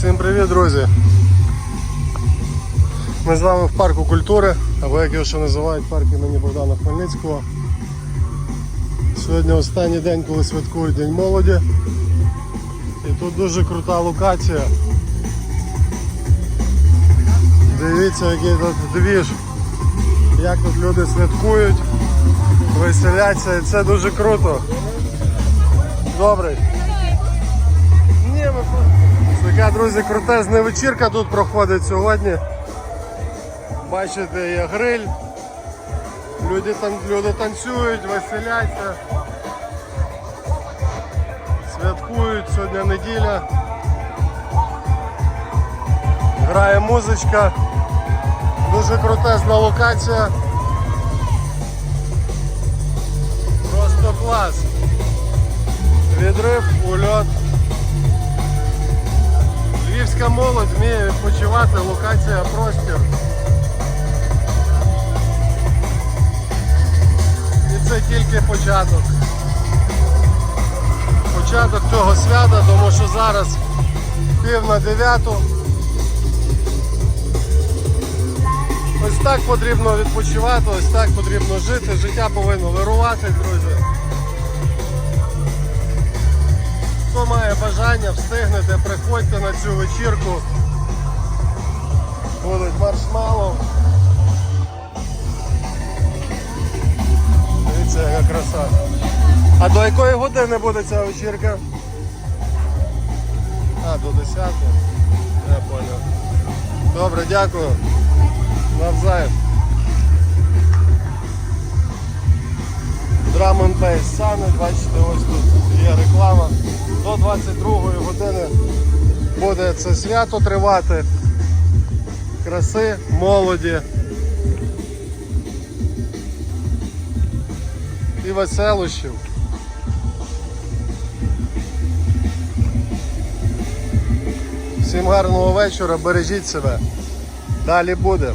Всім привіт, друзі! Ми з вами в парку культури, або як його ще називають парк імені Богдана Хмельницького. Сьогодні останній день, коли святкують День молоді. І тут дуже крута локація. Дивіться, який тут двіж, як тут люди святкують, веселяться, і це дуже круто. Добрий. Ні, ми Друзі, крутезна вечірка тут проходить сьогодні. Бачите, є гриль. Люди, там, люди танцюють, веселяться. Святкують, сьогодні неділя. Грає музичка. Дуже крутезна локація. Просто клас. Відрив, ульот. Львівська молодь вміє відпочивати, локація простір. І це тільки початок. Початок цього свята, тому що зараз пів на дев'яту. Ось так потрібно відпочивати, ось так потрібно жити. Життя повинно вирувати, друзі. Бажання, встигнете, приходьте на цю вечірку. Будуть маршмеллоу. Дивіться, яка краса. А до якої години буде ця вечірка? А, до 10. Я понял. Добре, дякую. Навзаєм. Drum and Bass сани, бачите, ось тут є реклама. До 22 години буде це свято тривати. Краси, молоді. І веселощів. Всім гарного вечора, бережіть себе. Далі буде.